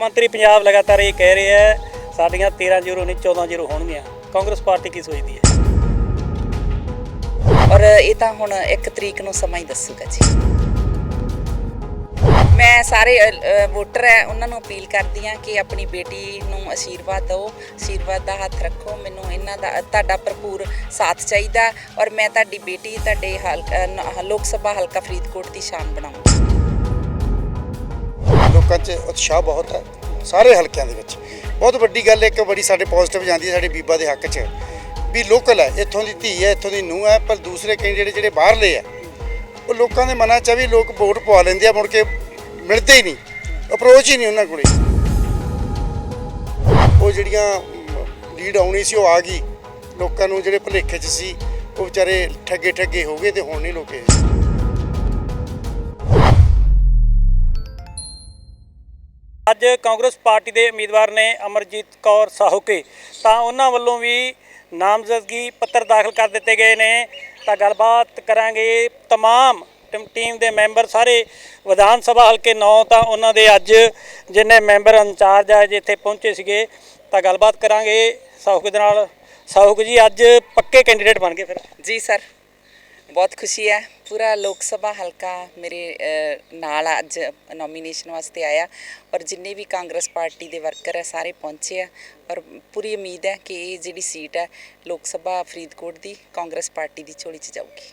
ਮੰਤਰੀ ਪੰਜਾਬ ਲਗਾਤਾਰ ਇਹ ਕਹਿ ਰਹੇ ਹੈ, ਸਾਡੀਆਂ 13 ਜ਼ੀਰੋ ਨਹੀਂ 14 ਜ਼ੀਰੋ ਹੋਣਗੀਆਂ। ਕਾਂਗਰਸ ਪਾਰਟੀ ਕੀ ਸੋਚਦੀ ਹੈ? ਔਰ ਇਹ ਤਾਂ ਹੁਣ ਇੱਕ ਤਰੀਕ ਨੂੰ ਸਮਾਂ ਹੀ ਦੱਸੂਗਾ ਜੀ। ਮੈਂ ਸਾਰੇ ਵੋਟਰ ਹੈ, ਉਹਨਾਂ ਨੂੰ ਅਪੀਲ ਕਰਦੀ ਹਾਂ ਕਿ ਆਪਣੀ ਬੇਟੀ ਨੂੰ ਆਸ਼ੀਰਵਾਦ ਦਿਓ ਆਸ਼ੀਰਵਾਦ ਦਾ ਹੱਥ ਰੱਖੋ, ਮੈਨੂੰ ਇਹਨਾਂ ਦਾ, ਤੁਹਾਡਾ ਭਰਪੂਰ ਸਾਥ ਚਾਹੀਦਾ ਔਰ ਮੈਂ ਤੁਹਾਡੀ ਬੇਟੀ, ਤੁਹਾਡੇ ਹਲਕਾ ਲੋਕ ਸਭਾ ਹਲਕਾ ਫਰੀਦਕੋਟ ਦੀ ਸ਼ਾਨ ਬਣਾਉਂਗੀ। ਲੋਕਾਂ 'ਚ ਉਤਸ਼ਾਹ ਬਹੁਤ ਹੈ, ਸਾਰੇ ਹਲਕਿਆਂ ਦੇ ਵਿੱਚ। ਬਹੁਤ ਵੱਡੀ ਗੱਲ ਇੱਕ ਬੜੀ ਸਾਡੇ ਪੋਜ਼ਿਟਿਵ ਜਾਂਦੀ ਹੈ, ਸਾਡੇ ਬੀਬਾ ਦੇ ਹੱਕ 'ਚ। ਵੀ ਲੋਕਲ ਹੈ, ਇੱਥੋਂ ਦੀ ਧੀ ਹੈ, ਇੱਥੋਂ ਦੀ ਨੂੰਹ ਹੈ, ਪਰ ਦੂਸਰੇ ਕੈਂਡੀਡੇਟ ਜਿਹੜੇ ਬਾਹਰਲੇ ਆ ਉਹ ਲੋਕਾਂ ਦੇ ਮਨਾਂ 'ਚ ਆ ਵੀ ਲੋਕ ਵੋਟ ਪਵਾ ਲੈਂਦੇ ਆ, ਮੁੜ ਕੇ ਮਿਲਦੇ ਹੀ ਨਹੀਂ ਅਪਰੋਚ ਹੀ ਨਹੀਂ ਉਹਨਾਂ ਕੋਲੇ। ਉਹ ਜਿਹੜੀਆਂ ਲੀਡ ਆਉਣੀ ਸੀ, ਉਹ ਆ ਗਈ। ਲੋਕਾਂ ਨੂੰ ਜਿਹੜੇ ਭੁਲੇਖੇ 'ਚ ਸੀ, ਉਹ ਵਿਚਾਰੇ ਠੱਗੇ ਠੱਗੇ ਹੋ ਗਏ ਤੇ ਹੁਣ ਨਹੀਂ ਲੋਕੇ ਅੱਜ ਕਾਂਗਰਸ ਪਾਰਟੀ ਦੇ ਉਮੀਦਵਾਰ ਨੇ ਅਮਰਜੀਤ ਕੌਰ ਸਾਹੂਕੇ ਤਾਂ ਉਹਨਾਂ ਵੱਲੋਂ ਵੀ ਨਾਮਜ਼ਦਗੀ ਪੱਤਰ ਦਾਖਲ ਕਰ ਦਿੱਤੇ ਗਏ ਨੇ ਤਾਂ ਗੱਲਬਾਤ ਕਰਾਂਗੇ तमाम ਟੀਮ- ਟੀਮ ਦੇ ਮੈਂਬਰ ਸਾਰੇ ਵਿਧਾਨ ਸਭਾ ਹਲਕੇ 9 ਤਾਂ ਉਹਨਾਂ ਦੇ ਅੱਜ ਜਿੰਨੇ ਮੈਂਬਰ ਇੰਚਾਰਜ ਆ ਜਿੱਥੇ ਪਹੁੰਚੇ ਸੀਗੇ ਤਾਂ ਗੱਲਬਾਤ ਕਰਾਂਗੇ ਸਾਹੂਕ ਦੇ ਨਾਲ ਸਾਹੂਕ ਜੀ ਅੱਜ ਪੱਕੇ ਕੈਂਡੀਡੇਟ ਬਣ ਗਏ ਫਿਰ ਜੀ ਸਰ ਬਹੁਤ ਖੁਸ਼ੀ ਹੈ। ਪੂਰਾ ਲੋਕ ਸਭਾ ਹਲਕਾ ਮੇਰੇ ਨਾਲ ਅੱਜ ਨੋਮੀਨੇਸ਼ਨ ਵਾਸਤੇ ਆਇਆ। ਔਰ ਜਿੰਨੇ ਵੀ ਕਾਂਗਰਸ ਪਾਰਟੀ ਦੇ ਵਰਕਰ ਹੈ, ਸਾਰੇ ਪਹੁੰਚੇ ਆ। ਔਰ ਪੂਰੀ ਉਮੀਦ ਹੈ ਕਿ ਇਹ ਜਿਹੜੀ ਸੀਟ ਹੈ, ਲੋਕ ਸਭਾ ਫਰੀਦਕੋਟ ਦੀ, ਕਾਂਗਰਸ ਪਾਰਟੀ ਦੀ ਝੋਲੀ 'ਚ ਜਾਊਗੀ।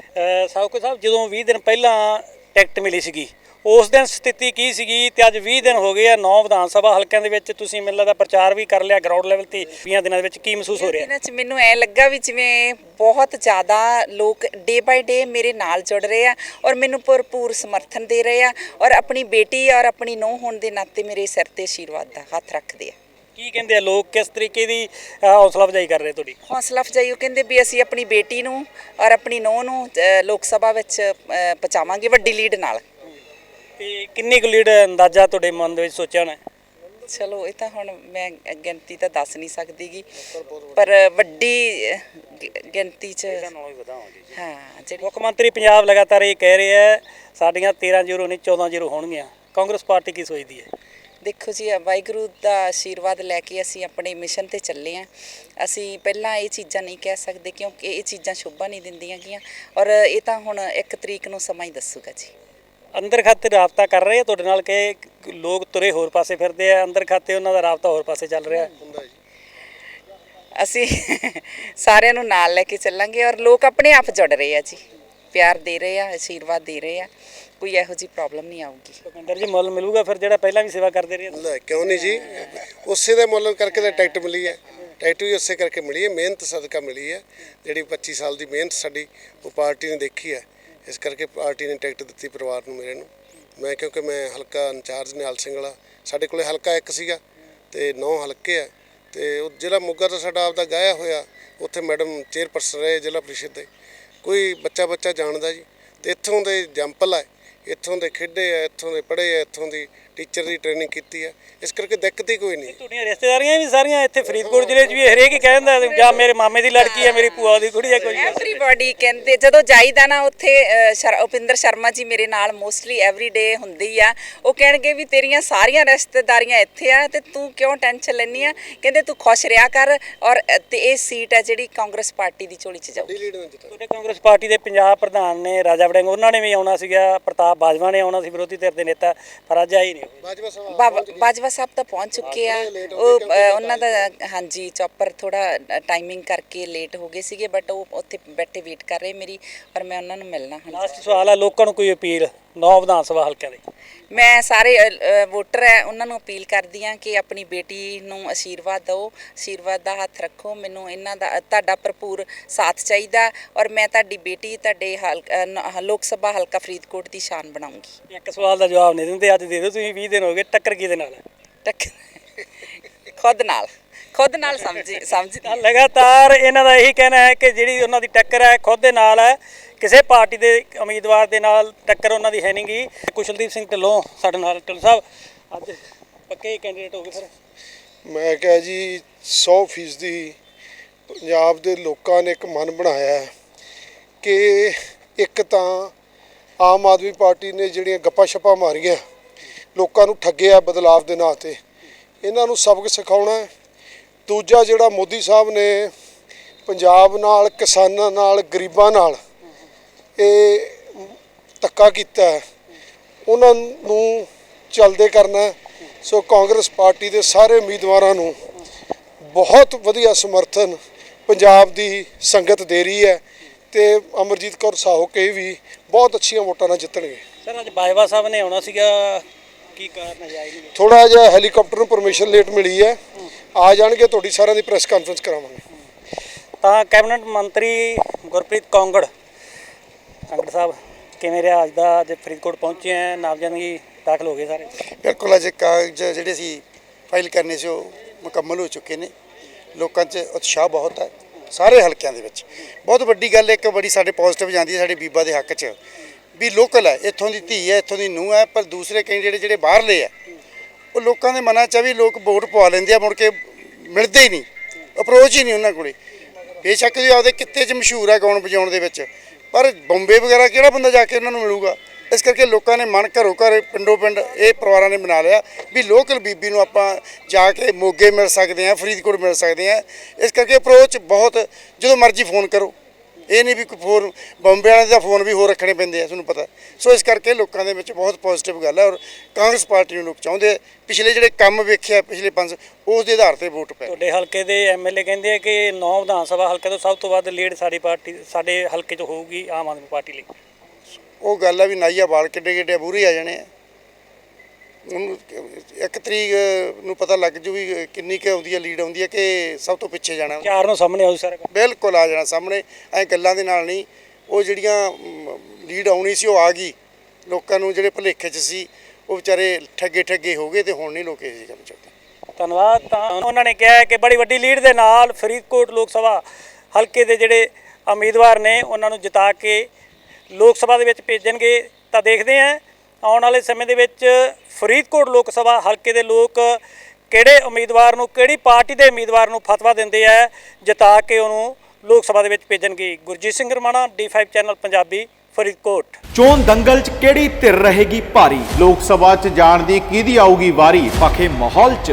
ਅਹ ਸਾਹਿਬ, ਜਦੋਂ 20 ਦਿਨ ਪਹਿਲਾਂ ਟਿਕਟ ਮਿਲੀ ਸੀਗੀ ਉਸ ਦਿਨ ਸਥਿਤੀ ਕੀ ਸੀਗੀ ਤੇ ਅੱਜ 20 ਦਿਨ ਹੋ ਗਏ ਆ ਨੌ ਵਿਧਾਨ ਸਭਾ ਹਲਕਿਆਂ ਦੇ ਵਿੱਚ ਤੁਸੀਂ ਮੈਨੂੰ ਲੱਗਦਾ ਪ੍ਰਚਾਰ ਵੀ ਕਰ ਲਿਆ ਗਰਾਊਂਡ ਲੈਵਲ ਤੇ 20 ਦਿਨਾਂ ਦੇ ਵਿੱਚ ਕੀ ਮਹਿਸੂਸ ਹੋ ਰਿਹਾ? ਇਹਨਾਂ 'ਚ ਮੈਨੂੰ ਐ ਲੱਗਾ ਵੀ ਜਿਵੇਂ ਬਹੁਤ ਜ਼ਿਆਦਾ ਲੋਕ ਡੇ ਬਾਈ ਡੇ ਮੇਰੇ ਨਾਲ ਜੁੜ ਰਹੇ ਆ ਔਰ ਮੈਨੂੰ ਭਰਪੂਰ ਸਮਰਥਨ ਦੇ ਰਹੇ ਆ ਔਰ ਆਪਣੀ ਬੇਟੀ ਔਰ ਆਪਣੀ ਨੂੰਹ ਹੋਣ ਦੇ ਨਾਤੇ ਮੇਰੇ ਸਿਰ ਤੇ ਆਸ਼ੀਰਵਾਦ ਦਾ ਹੱਥ ਰੱਖਦੇ ਆ। ਕੀ ਕਹਿੰਦੇ ਆ ਲੋਕ ਕਿਸ ਤਰੀਕੇ ਦੀ ਹੌਸਲਾ ਅਫਜ਼ਾਈ ਕਰ ਰਹੇ ਤੁਹਾਡੀ? ਹੌਸਲਾ ਅਫਜ਼ਾਈ ਉਹ ਕਹਿੰਦੇ ਵੀ ਅਸੀਂ ਆਪਣੀ ਬੇਟੀ ਨੂੰ ਔਰ ਆਪਣੀ ਨੂੰਹ ਨੂੰ ਅ, ਲੋਕ ਸਭਾ ਵਿੱਚ ਪਹੁੰਚਾਵਾਂਗੇ ਵੱਡੀ ਲੀਡ ਨਾਲ। ਤੇ ਕਿੰਨੀ ਕੁ ਲੀਡ ਅੰਦਾਜ਼ਾ ਤੁਹਾਡੇ ਮਨ ਦੇ ਵਿੱਚ ਸੋਚਿਆ ਹੋਣਾ ਚਲੋ ਇਹ ਤਾਂ ਹੁਣ ਮੈਂ ਗਿਣਤੀ ਤਾਂ ਦੱਸ ਨਹੀਂ ਸਕਦੀਗੀ ਪਰ ਵੱਡੀ ਗਿਣਤੀ 'ਚ ਹਾਂ ਜਿਹੜੀ ਮੁੱਖ ਮੰਤਰੀ ਪੰਜਾਬ ਲਗਾਤਾਰ ਇਹ ਕਹਿ ਰਹੇ ਹੈ ਸਾਡੀਆਂ 13 ਜ਼ੀਰੋ ਨਹੀਂ 14 ਜ਼ੀਰੋ ਹੋਣਗੀਆਂ। ਕਾਂਗਰਸ ਪਾਰਟੀ ਕੀ ਸੋਚਦੀ ਹੈ? ਦੇਖੋ ਜੀ ਵਾਹਿਗੁਰੂ ਦਾ ਆਸ਼ੀਰਵਾਦ ਲੈ ਕੇ ਅਸੀਂ ਆਪਣੇ ਮਿਸ਼ਨ ਤੇ ਚੱਲੇ ਆਂ ਅਸੀਂ ਪਹਿਲਾਂ ਇਹ ਚੀਜ਼ਾਂ ਨਹੀਂ ਕਹਿ ਸਕਦੇ ਕਿਉਂਕਿ ਇਹ ਚੀਜ਼ਾਂ ਸ਼ੋਭਾ ਨਹੀਂ ਦਿੰਦੀਆਂ ਗੀਆਂ। ਔਰ ਇਹ ਤਾਂ ਹੁਣ 1 ਤਰੀਕ ਨੂੰ ਸਮਾਂ ਹੀ ਦੱਸੂਗਾ ਜੀ। ਅੰਦਰ ਖਾਤੇ ਰਾਬਤਾ ਕਰ ਰਹੇ ਆ ਤੁਹਾਡੇ ਨਾਲ ਕਿ ਲੋਕ ਤੁਰੇ ਹੋਰ ਪਾਸੇ ਫਿਰਦੇ ਆ ਅੰਦਰ ਖਾਤੇ ਉਹਨਾਂ ਦਾ ਰਾਬਤਾ ਹੋਰ ਪਾਸੇ ਚੱਲ ਰਿਹਾ। ਅਸੀਂ ਸਾਰਿਆਂ ਨੂੰ ਨਾਲ ਲੈ ਕੇ ਚੱਲਾਂਗੇ ਔਰ ਲੋਕ ਆਪਣੇ ਆਪ ਜੁੜ ਰਹੇ ਆ ਜੀ। ਪਿਆਰ ਦੇ ਰਹੇ ਆ ਆਸ਼ੀਰਵਾਦ ਦੇ ਰਹੇ ਆ ਕੋਈ ਇਹੋ ਜੀ ਪ੍ਰੋਬਲਮ ਨਹੀਂ ਆਊਗੀ। ਭੁਪਿੰਦਰ ਜੀ ਮੁੱਲ ਮਿਲੂਗਾ ਫਿਰ ਜਿਹੜਾ ਪਹਿਲਾਂ ਵੀ ਸੇਵਾ ਕਰਦੇ ਰਹੇ ਲੈ ਕਿਉਂ ਨਹੀਂ ਜੀ? ਉਸੇ ਦੇ ਮੁੱਲ ਕਰਕੇ ਤਾਂ ਟਿਕਟ ਮਿਲੀ ਹੈ। ਟਿਕਟ ਵੀ ਉਸੇ ਕਰਕੇ ਮਿਲੀ ਹੈ ਮਿਹਨਤ ਸਦਕਾ ਮਿਲੀ ਹੈ। ਜਿਹੜੀ 25 ਸਾਲ ਦੀ ਮਿਹਨਤ ਸਾਡੀ ਉਹ ਪਾਰਟੀ ਨੇ ਦੇਖੀ ਹੈ। ਇਸ ਕਰਕੇ ਪਾਰਟੀ ਨੇ ਟਿਕਟ ਦਿੱਤੀ ਪਰਿਵਾਰ ਨੂੰ ਮੇਰੇ ਨੂੰ। ਮੈਂ ਕਿਉਂਕਿ ਮੈਂ ਹਲਕਾ ਇੰਚਾਰਜ ਨਿਹਾਲ ਸਿੰਘ ਵਾਲਾ, ਸਾਡੇ ਕੋਲੇ ਹਲਕਾ ਇੱਕ ਸੀਗਾ ਤੇ ਨੌ ਹਲਕੇ ਆ ਤੇ ਉਹ ਜ਼ਿਲ੍ਹਾ ਮੋਗਾ ਤਾਂ ਸਾਡਾ ਆਪਦਾ ਗਾਇਆ ਹੋਇਆ, ਉੱਥੇ ਮੈਡਮ ਚੇਅਰਪਰਸਨ ਰਹੇ ਜ਼ਿਲ੍ਹਾ ਪ੍ਰੀਸ਼ਦ ਦੇ। ਕੋਈ ਬੱਚਾ ਬੱਚਾ ਜਾਣਦਾ ਜੀ। ਤੇ ਇੱਥੋਂ ਦੇ ਜੰਪਲ ਆ, ਇੱਥੋਂ ਦੇ ਖੇਡੇ ਆ, ਇੱਥੋਂ ਦੇ ਪੜ੍ਹੇ ਆ, ਇੱਥੋਂ ਦੀ ਟੀਚਰ ਦੀ ਟ੍ਰੇਨਿੰਗ ਕੀਤੀ ਆ ਇਸ ਕਰਕੇ ਦਿੱਕਤ ਹੀ ਕੋਈ ਨਹੀਂ। ਤੁਹਾਡੀਆਂ ਰਿਸ਼ਤੇਦਾਰੀਆਂ ਵੀ ਸਾਰੀਆਂ ਇੱਥੇ ਫਰੀਦਕੋਟ ਜ਼ਿਲ੍ਹੇ 'ਚ ਵੀ ਹਰੇਕ ਹੀ ਕਹਿੰਦਾ ਜਾਂ ਮੇਰੇ ਮਾਮੇ ਦੀ ਲੜਕੀ ਹੈ ਮੇਰੀ ਭੂਆ ਦੀ ਕੁੜੀ ਹੈ ਕੋਈ ਐਵਰੀਬਾਡੀ ਕਹਿੰਦੇ ਜਦੋਂ ਜਾਈਦਾ ਨਾ ਉੱਥੇ ਉਪਿੰਦਰ ਸ਼ਰਮਾ ਜੀ ਮੇਰੇ ਨਾਲ ਮੋਸਟਲੀ ਐਵਰੀਡੇ ਹੁੰਦੇ ਹੀ ਆ। ਉਹ ਕਹਿਣਗੇ ਵੀ ਤੇਰੀਆਂ ਸਾਰੀਆਂ ਰਿਸ਼ਤੇਦਾਰੀਆਂ ਇੱਥੇ ਆ ਤੇ ਤੂੰ ਕਿਉਂ ਟੈਨਸ਼ਨ ਲੈਣੀ ਆ? ਕਹਿੰਦੇ ਤੂੰ ਖੁਸ਼ ਰਿਹਾ ਕਰ ਔਰ ਤੇ ਇਹ ਸੀਟ ਹੈ ਜਿਹੜੀ ਕਾਂਗਰਸ ਪਾਰਟੀ ਦੀ ਝੋਲੀ 'ਚ ਜਾਊ ਤੁਹਾਡੇ ਕਾਂਗਰਸ ਪਾਰਟੀ ਦੇ ਪੰਜਾਬ ਪ੍ਰਧਾਨ ਨੇ ਰਾਜਾ ਵੜਿੰਗ ਉਹਨਾਂ ਨੇ ਵੀ ਆਉਣਾ ਸੀਗਾ ਪ੍ਰਤਾਪ ਬਾਜਵਾ ਨੇ ਆਉਣਾ ਸੀ ਵਿਰੋਧੀ ਧਿਰ ਦੇ ਨੇਤਾ ਪਰ ਅੱਜ ਆਈ ਨਹੀਂ। ਬਾਜਵਾ ਸਾਹਿਬ ਬਾਬਾ- ਬਾਜਵਾ ਸਾਹਿਬ ਤਾਂ ਪਹੁੰਚ ਚੁੱਕੇ ਆ। ਉਹ ਉਹਨਾਂ ਦਾ ਹਾਂਜੀ ਚੌਪਰ ਥੋੜਾ ਟਾਈਮਿੰਗ ਕਰਕੇ ਲੇਟ ਹੋ ਗਏ ਸੀਗੇ ਬਟ ਉਹ ਉੱਥੇ ਬੈਠੇ ਵੇਟ ਕਰ ਰਹੇ ਮੇਰੀ ਔਰ ਮੈਂ ਉਹਨਾਂ ਨੂੰ ਮਿਲਣਾ ਹੁਣ। ਲਾਸਟ ਸਵਾਲ ਹੈ ਲੋਕਾਂ ਨੂੰ ਕੋਈ ਅਪੀਲ? ਨੌ ਵਿਧਾਨ ਸਭਾ ਹਲਕਿਆਂ ਦੇ। ਮੈਂ ਸਾਰੇ ਵੋਟਰ ਹੈ ਉਹਨਾਂ ਨੂੰ ਅਪੀਲ ਕਰਦੀ ਹਾਂ ਕਿ ਆਪਣੀ ਬੇਟੀ ਨੂੰ ਆਸ਼ੀਰਵਾਦ ਦਿਓ ਆਸ਼ੀਰਵਾਦ ਦਾ ਹੱਥ ਰੱਖੋ ਮੈਨੂੰ ਇਹਨਾਂ ਦਾ ਤੁਹਾਡਾ ਭਰਪੂਰ ਸਾਥ ਚਾਹੀਦਾ ਔਰ ਮੈਂ ਤੁਹਾਡੀ ਬੇਟੀ ਤੁਹਾਡੇ ਲੋਕ ਸਭਾ ਹਲਕਾ ਫਰੀਦਕੋਟ ਦੀ ਸ਼ਾਨ ਬਣਾਉਂਗੀ। ਇੱਕ ਸਵਾਲ ਦਾ ਜਵਾਬ ਨਹੀਂ ਦਿੰਦੇ ਅੱਜ ਦੇ ਦਿਓ ਤੁਸੀਂ 20 ਦਿਨ ਹੋ ਗਏ ਟੱਕਰ ਕਿਹਦੇ ਨਾਲ? ਹੈ ਟੱਕ ਖੁਦ ਨਾਲ। ਖੁਦ ਨਾਲ ਸਮਝੀ ਸਮਝਦੀ ਤਾਂ ਲਗਾਤਾਰ ਇਹਨਾਂ ਦਾ ਇਹੀ ਕਹਿਣਾ ਹੈ ਕਿ ਜਿਹੜੀ ਉਹਨਾਂ ਦੀ ਟੱਕਰ ਹੈ ਖੁਦ ਦੇ ਨਾਲ ਹੈ। ਕਿਸੇ ਪਾਰਟੀ ਦੇ ਉਮੀਦਵਾਰ ਦੇ ਨਾਲ ਟੱਕਰ ਉਹਨਾਂ ਦੀ ਹੈ ਨਹੀਂਗੀ ਕੁਸ਼ਲਦੀਪ ਸਿੰਘ ਢਿੱਲੋਂ ਸਾਡੇ ਨਾਲ ਢਿੱਲੋਂ ਸਾਹਿਬ ਅੱਜ ਪੱਕੇ ਕੈਂਡੀਡੇਟ ਹੋ ਗਏ ਫਿਰ। ਮੈਂ ਕਿਹਾ ਜੀ 100 ਫੀਸਦੀ ਪੰਜਾਬ ਦੇ ਲੋਕਾਂ ਨੇ ਇੱਕ ਮਨ ਬਣਾਇਆ ਹੈ ਕਿ ਇੱਕ ਤਾਂ ਆਮ ਆਦਮੀ ਪਾਰਟੀ ਨੇ ਜਿਹੜੀਆਂ ਗੱਪਾਂ ਛੱਪਾਂ ਮਾਰੀਆਂ ਲੋਕਾਂ ਨੂੰ ਠੱਗਿਆ ਬਦਲਾਵ ਦੇ ਨਾਂ ਤੇ। ਇਹਨਾਂ ਨੂੰ ਸਬਕ ਸਿਖਾਉਣਾ ਹੈ। ਦੂਜਾ ਜਿਹੜਾ ਮੋਦੀ ਸਾਹਿਬ ਨੇ ਪੰਜਾਬ ਨਾਲ, ਕਿਸਾਨਾਂ ਨਾਲ, ਗਰੀਬਾਂ ਨਾਲ ਇਹ ਧੱਕਾ ਕੀਤਾ ਉਹਨਾਂ ਨੂੰ ਚਲਦੇ ਕਰਨਾ ਸੋ ਕਾਂਗਰਸ ਪਾਰਟੀ ਦੇ ਸਾਰੇ ਉਮੀਦਵਾਰਾਂ ਨੂੰ ਬਹੁਤ ਵਧੀਆ ਸਮਰਥਨ ਪੰਜਾਬ ਦੀ ਸੰਗਤ ਦੇ ਰਹੀ ਹੈ ਤੇ ਅਮਰਜੀਤ ਕੌਰ ਸਾਹੋਕੇ ਵੀ ਬਹੁਤ ਅੱਛੀਆਂ ਵੋਟਾਂ ਨਾਲ ਜਿੱਤਣਗੇ। ਸਰ, ਅੱਜ ਬਾਜਵਾ ਸਾਹਿਬ ਨੇ ਆਉਣਾ ਸੀਗਾ ਕੀ ਕਾਰਨ ਹੈ ਨਹੀਂ ਥੋੜਾ ਜਿਹਾ ਹੈਲੀਕਾਪਟਰ ਨੂੰ ਪਰਮਿਸ਼ਨ ਲੇਟ ਮਿਲੀ ਹੈ। ਆ ਜਾਣਗੇ ਤੁਹਾਡੀ ਸਾਰਿਆਂ ਦੀ ਪ੍ਰੈਸ ਕਾਨਫਰੰਸ ਕਰਾਵਾਂਗੇ। ਤਾਂ ਕੈਬਨਿਟ ਮੰਤਰੀ ਗੁਰਪ੍ਰੀਤ ਕੌਂਗੜ ਸੰਗੜ ਸਾਹਿਬ ਕਿਵੇਂ ਰਿਹਾ ਅੱਜ ਦਾ ਅੱਜ ਫਰੀਦਕੋਟ ਪਹੁੰਚੇ ਆ ਨਾਮਜ਼ਦਗੀ ਦਾਖਲ ਹੋ ਗਏ ਸਾਰੇ? ਬਿਲਕੁਲ ਅਜੇ ਕਾਗਜ਼ ਜਿਹੜੇ ਸੀ ਫਾਈਲ ਕਰਨੇ ਸੀ ਉਹ ਮੁਕੰਮਲ ਹੋ ਚੁੱਕੇ ਨੇ। ਲੋਕਾਂ 'ਚ ਉਤਸ਼ਾਹ ਬਹੁਤ ਹੈ ਸਾਰੇ ਹਲਕਿਆਂ ਦੇ ਵਿੱਚ। ਬਹੁਤ ਵੱਡੀ ਗੱਲ ਇੱਕ ਬੜੀ ਸਾਡੇ ਪੋਜ਼ਿਟਿਵ ਜਾਂਦੀ ਹੈ ਸਾਡੇ ਬੀਬਾ ਦੇ ਹੱਕ 'ਚ। ਵੀ ਲੋਕਲ ਹੈ, ਇੱਥੋਂ ਦੀ ਧੀ ਹੈ, ਇੱਥੋਂ ਦੀ ਨੂੰਹ ਹੈ, ਪਰ ਦੂਸਰੇ ਕੈਂਡੀਡੇਟ ਜਿਹੜੇ ਬਾਹਰਲੇ ਆ ਉਹ ਲੋਕਾਂ ਦੇ ਮਨਾਂ 'ਚ ਆ ਵੀ ਲੋਕ ਵੋਟ ਪਵਾ ਲੈਂਦੇ ਆ, ਮੁੜ ਕੇ ਮਿਲਦੇ ਹੀ ਨਹੀਂ ਅਪਰੋਚ ਹੀ ਨਹੀਂ ਉਹਨਾਂ ਕੋਲੇ। ਬੇਸ਼ੱਕ ਜੀ ਆਪਦੇ ਕਿੱਤੇ 'ਚ ਮਸ਼ਹੂਰ ਆ ਗਾਉਣ ਵਜਾਉਣ ਦੇ ਵਿੱਚ, ਪਰ ਬੰਬੇ ਵਗੈਰਾ ਕਿਹੜਾ ਬੰਦਾ ਜਾ ਕੇ ਉਹਨਾਂ ਨੂੰ ਮਿਲੂਗਾ? ਇਸ ਕਰਕੇ ਲੋਕਾਂ ਨੇ ਮਨ ਘਰੋਂ ਘਰ ਪਿੰਡੋਂ ਪਿੰਡ ਇਹ ਪਰਿਵਾਰਾਂ ਨੇ ਬਣਾ ਲਿਆ ਵੀ ਲੋਕਲ ਬੀਬੀ ਨੂੰ ਆਪਾਂ ਜਾ ਕੇ ਮੋਗੇ ਮਿਲ ਸਕਦੇ ਆ ਫਰੀਦਕੋਟ ਮਿਲ ਸਕਦੇ ਆ ਇਸ ਕਰਕੇ ਅਪਰੋਚ ਬਹੁਤ, ਜਦੋਂ ਮਰਜ਼ੀ ਫੋਨ ਕਰੋ। ਇਹ ਨਹੀਂ ਵੀ ਕੋਈ ਫੋਨ ਬੰਬੇ ਵਾਲਿਆਂ ਦਾ ਫੋਨ ਵੀ ਹੋਰ ਰੱਖਣੇ ਪੈਂਦੇ ਆ ਤੁਹਾਨੂੰ ਪਤਾ। ਸੋ ਇਸ ਕਰਕੇ ਲੋਕਾਂ ਦੇ ਵਿੱਚ ਬਹੁਤ ਪੋਜ਼ਿਟਿਵ ਗੱਲ ਹੈ ਔਰ ਕਾਂਗਰਸ ਪਾਰਟੀ ਨੂੰ ਲੋਕ ਚਾਹੁੰਦੇ ਆ ਪਿਛਲੇ ਜਿਹੜੇ ਕੰਮ ਵੇਖਿਆ ਪਿਛਲੇ ਪੰਜ ਉਸ ਦੇ ਆਧਾਰ ਤੇ ਵੋਟ ਪੈ ਤੁਹਾਡੇ ਹਲਕੇ ਦੇ ਐਮਐਲਏ ਕਹਿੰਦੇ ਆ ਕਿ ਨੌ ਵਿਧਾਨ ਸਭਾ ਹਲਕੇ ਤੋਂ ਸਭ ਤੋਂ ਵੱਧ ਲੀਡ ਸਾਡੀ ਪਾਰਟੀ ਸਾਡੇ ਹਲਕੇ 'ਚ ਹੋਊਗੀ ਆਮ ਆਦਮੀ ਪਾਰਟੀ ਲਈ। ਉਹ ਗੱਲ ਆ ਵੀ ਨਾਈਆ ਵਾਲ ਕਿੱਡੇ ਕਿੱਡੇ ਬੂਰੇ ਆ ਜਾਣੇ ਆ। ਇੱਕ ਤਰੀਕ ਨੂੰ ਪਤਾ ਲੱਗ ਜੂ ਵੀ ਕਿੰਨੀ ਕੁ ਆਉਂਦੀ ਹੈ ਲੀਡ ਆਉਂਦੀ ਹੈ ਕਿ ਸਭ ਤੋਂ ਪਿੱਛੇ ਜਾਣਾ ਚਾਰ ਨੂੰ ਸਾਹਮਣੇ ਆਉ ਸਾਰਾ। ਬਿਲਕੁਲ ਆ ਜਾਣਾ ਸਾਹਮਣੇ ਐ ਗੱਲਾਂ ਦੇ ਨਾਲ ਨਹੀਂ ਉਹ ਜਿਹੜੀਆਂ ਲੀਡ ਆਉਣੀ ਸੀ ਉਹ ਆ ਗਈ। ਲੋਕਾਂ ਨੂੰ ਜਿਹੜੇ ਭੁਲੇਖੇ 'ਚ ਸੀ ਉਹ ਵਿਚਾਰੇ ਠੱਗੇ ਠੱਗੇ ਹੋ ਗਏ ਤੇ ਹੁਣ ਨਹੀਂ ਲੋਕ ਇਹ ਕੰਮ ਚਾਹੁੰਦੇ। ਧੰਨਵਾਦ ਤਾਂ ਉਹਨਾਂ ਨੇ ਕਿਹਾ ਹੈ ਕਿ ਬੜੀ ਵੱਡੀ ਲੀਡ ਦੇ ਨਾਲ ਫਰੀਦਕੋਟ ਲੋਕ ਸਭਾ ਹਲਕੇ ਦੇ ਜਿਹੜੇ ਉਮੀਦਵਾਰ ਨੇ ਉਹਨਾਂ ਨੂੰ ਜਿਤਾ ਕੇ ਲੋਕ ਸਭਾ ਦੇ ਵਿੱਚ ਭੇਜਣਗੇ ਤਾਂ ਦੇਖਦੇ ਹਾਂ। ਆਉਣ ਵਾਲੇ ਸਮੇਂ ਦੇ ਵਿੱਚ ਫਰੀਦਕੋਟ ਲੋਕ ਸਭਾ ਹਲਕੇ ਦੇ ਲੋਕ ਕਿਹੜੇ ਉਮੀਦਵਾਰ ਨੂੰ, ਕਿਹੜੀ ਪਾਰਟੀ ਦੇ ਉਮੀਦਵਾਰ ਨੂੰ ਫਤਵਾ ਦਿੰਦੇ ਆ, ਜਿਤਾ ਕੇ ਉਹਨੂੰ ਲੋਕ ਸਭਾ ਦੇ ਵਿੱਚ ਭੇਜਣਗੇ। Gurjeet Singh Ramana D5 channel Punjabi, Faridkot. ਚੋਣ ਦੰਗਲ 'ਚ ਕਿਹੜੀ ਧਿਰ ਰਹੇਗੀ ਭਾਰੀ? ਲੋਕ ਸਭਾ 'ਚ ਜਾਣ ਦੀ ਕਿਹਦੀ ਆਊਗੀ ਵਾਰੀ? ਪਖੇ ਮਾਹੌਲ 'ਚ।